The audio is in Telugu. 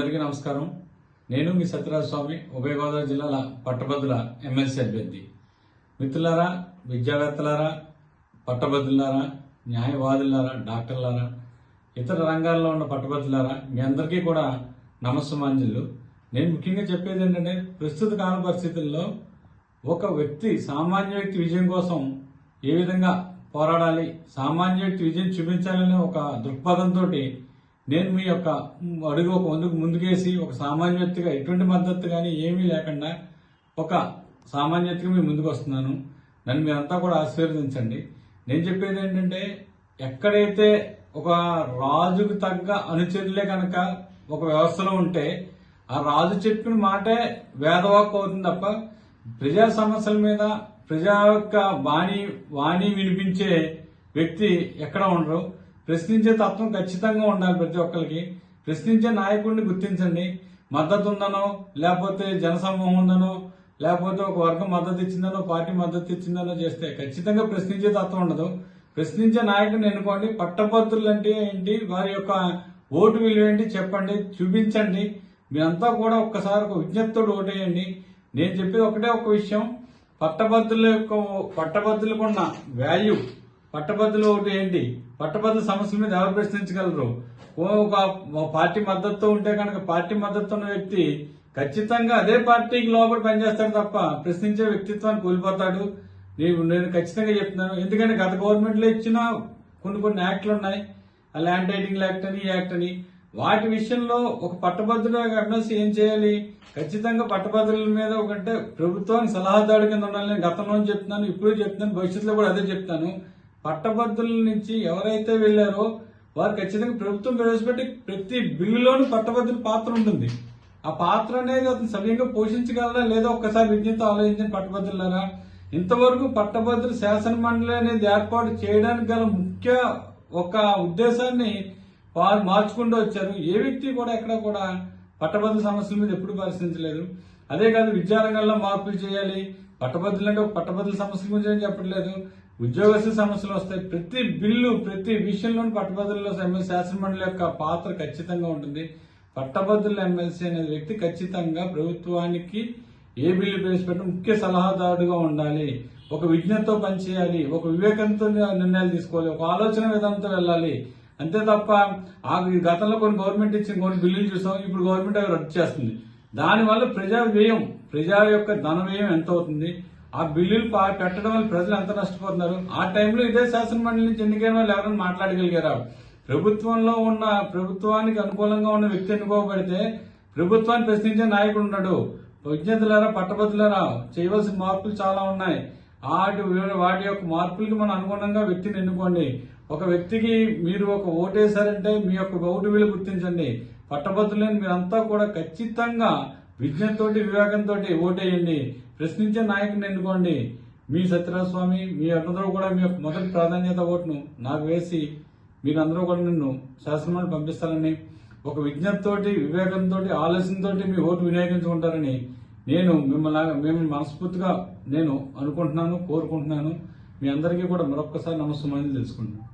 అందరికీ నమస్కారం. నేను మీ సత్యరాజ స్వామి ఉభయ గోదావరి జిల్లాల పట్టభద్రుల ఎమ్మెల్సీ అభ్యర్థి. మిత్రులారా విద్యావేత్తలారా పట్టభద్రులారా న్యాయవాదులారా డాక్టర్లారా ఇతర రంగాల్లో ఉన్న పట్టభద్రులారా మీ అందరికీ కూడా నమస్సమాంజలు. నేను ముఖ్యంగా చెప్పేది ఏంటంటే ప్రస్తుత కాల పరిస్థితుల్లో ఒక వ్యక్తి సామాన్య వ్యక్తి విజయం కోసం ఏ విధంగా పోరాడాలి సామాన్య వ్యక్తి విజయం చూపించాలనే ఒక దృక్పథంతో నేను మీ యొక్క అడుగు ఒక ముందుకు ముందుకేసి ఒక సామాన్య వ్యక్తిగా ఎటువంటి మద్దతు కానీ ఏమీ లేకుండా ఒక సామాన్య వ్యక్తిగా మీ ముందుకు వస్తున్నాను. నన్ను మీరంతా కూడా ఆశీర్వదించండి. నేను చెప్పేది ఏంటంటే ఎక్కడైతే ఒక రాజుకు తగ్గ అనుచరులే కనుక ఒక వ్యవస్థలో ఉంటే ఆ రాజు చెప్పిన మాటే వేదవాక్ అవుతుంది తప్ప ప్రజా సమస్యల మీద ప్రజా యొక్క వాణి వాణి వినిపించే వ్యక్తి ఎక్కడ ఉండరు. ప్రశ్నించే తత్వం ఖచ్చితంగా ఉండాలి ప్రతి ఒక్కరికి. ప్రశ్నించే నాయకుడిని గుర్తించండి. మద్దతు ఉందనో లేకపోతే జనసమూహం ఉందనో లేకపోతే ఒక వర్గం మద్దతు ఇచ్చిందనో పార్టీ మద్దతు ఇచ్చిందనో చేస్తే ఖచ్చితంగా ప్రశ్నించే తత్వం ఉండదు. ప్రశ్నించే నాయకుడిని ఎన్నుకోండి. పట్టభద్రులు అంటే ఏంటి? వారి యొక్క ఓటు విలువ ఏంటి? చెప్పండి. చూపించండి. మీరంతా కూడా ఒక్కసారి ఒక విజ్ఞప్తుడు ఓటేయండి. నేను చెప్పేది ఒకటే ఒక విషయం. పట్టభద్రుల యొక్క పట్టభద్రులకున్న వాల్యూ పట్టభద్రులు ఒకటి ఏంటి? పట్టభద్రుల సమస్యల మీద ఎవరు ప్రశ్నించగలరు? ఓ ఒక పార్టీ మద్దతుతో ఉంటే కనుక పార్టీ మద్దతు ఉన్న వ్యక్తి ఖచ్చితంగా అదే పార్టీకి లోపల పనిచేస్తాడు తప్ప ప్రశ్నించే వ్యక్తిత్వాన్ని కోల్పోతాడు. నేను నేను ఖచ్చితంగా చెప్తున్నాను. ఎందుకంటే గత గవర్నమెంట్లో ఇచ్చిన కొన్ని కొన్ని యాక్ట్లు ఉన్నాయి. ఆ ల్యాండ్ రైటింగ్ యాక్ట్ అని ఈ యాక్ట్ అని. వాటి విషయంలో ఒక పట్టభద్రుడు ఎమ్మెల్సీ ఏం చేయాలి? ఖచ్చితంగా పట్టభద్రుల మీద ఒకటే ప్రభుత్వానికి సలహాదారు కింద ఉండాలని నేను గతంలో చెప్తున్నాను ఇప్పుడు చెప్తున్నాను భవిష్యత్తులో కూడా అదే చెప్తాను. పట్టభద్రుల నుంచి ఎవరైతే వెళ్ళారో వారు ఖచ్చితంగా ప్రభుత్వం ప్రవేశపెట్టి ప్రతి బిల్లులోనూ పట్టభద్రుల పాత్ర ఉంటుంది. ఆ పాత్ర అనేది అతను సవ్యంగా పోషించగలరా లేదా ఒక్కసారి విజ్ఞత ఆలోచించిన పట్టభద్రులరా? ఇంతవరకు పట్టభద్రుల శాసన మండలి అనేది ఏర్పాటు చేయడానికి గల ముఖ్య ఒక ఉద్దేశాన్ని వారు మార్చుకుంటూ వచ్చారు. ఏ వ్యక్తి కూడా ఎక్కడ కూడా పట్టభద్రుల సమస్యల మీద ఎప్పుడు పరిశీలించలేదు. అదే కాదు విద్యారంగంలో మార్పులు చేయాలి. పట్టభద్రులు అంటే పట్టభద్రుల సమస్యల గురించి చెప్పట్లేదు. ఉద్యోగస్తుల సమస్యలు వస్తాయి ప్రతి బిల్లు ప్రతి విషయంలోని పట్టభద్రుల ఎమ్మెల్యే శాసనమండలి యొక్క పాత్ర ఖచ్చితంగా ఉంటుంది. పట్టభద్రుల ఎమ్మెల్సీ అనే వ్యక్తి ఖచ్చితంగా ప్రభుత్వానికి ఏ బిల్లు ప్రవేశపెట్టడం ముఖ్య సలహాదారుడుగా ఉండాలి. ఒక విజ్ఞతతో పనిచేయాలి. ఒక వివేకంతో నిర్ణయాలు తీసుకోవాలి. ఒక ఆలోచన విధానంతో వెళ్ళాలి. అంతే తప్ప ఆ గతంలో కొన్ని గవర్నమెంట్ ఇచ్చిన కొన్ని బిల్లులు చూసాం. ఇప్పుడు గవర్నమెంట్ అవి రద్దు చేస్తుంది. దానివల్ల ప్రజా వ్యయం ప్రజా యొక్క ధన వ్యయం ఎంత అవుతుంది? ఆ బిల్లులు పా- పెట్టడం వల్ల ప్రజలు ఎంత నష్టపోతున్నారు? ఆ టైంలో ఇదే శాసనమండలి నుంచి ఎన్నికైన వాళ్ళు ఎవరైనా మాట్లాడగలిగారా? ప్రభుత్వంలో ఉన్న ప్రభుత్వానికి అనుకూలంగా ఉన్న వ్యక్తి ఎన్నుకోబడితే ప్రభుత్వాన్ని ప్రశ్నించే నాయకుడు ఉన్నాడు. విజ్ఞతలారా పట్టభద్రులారా చేయవలసిన మార్పులు చాలా ఉన్నాయి. వాటి వాటి యొక్క మార్పులకి మనం అనుగుణంగా వ్యక్తిని ఎన్నుకోండి. ఒక వ్యక్తికి మీరు ఒక ఓటేశారంటే మీ యొక్క ఓటు విలువ గుర్తించండి. పట్టభద్రులని మీరంతా కూడా ఖచ్చితంగా విజ్ఞతతోటి వివేకంతో ఓటేయండి. ప్రశ్నించే నాయకుని ఎన్నుకోండి. మీ సత్యరాజ స్వామి మీ అందరూ కూడా మీ యొక్క మొదటి ప్రాధాన్యత ఓటును నాకు వేసి మీరందరూ కూడా నిన్ను శాసనమండలి పంపిస్తారని ఒక విజ్ఞప్తితోటి వివేకంతో ఆలోచనతో మీ ఓటు వినియోగించుకుంటారని నేను మిమ్మల్ని మిమ్మల్ని మనస్ఫూర్తిగా నేను అనుకుంటున్నాను కోరుకుంటున్నాను. మీ అందరికీ కూడా మరొక్కసారి నమస్కారం తెలుసుకుంటున్నాను.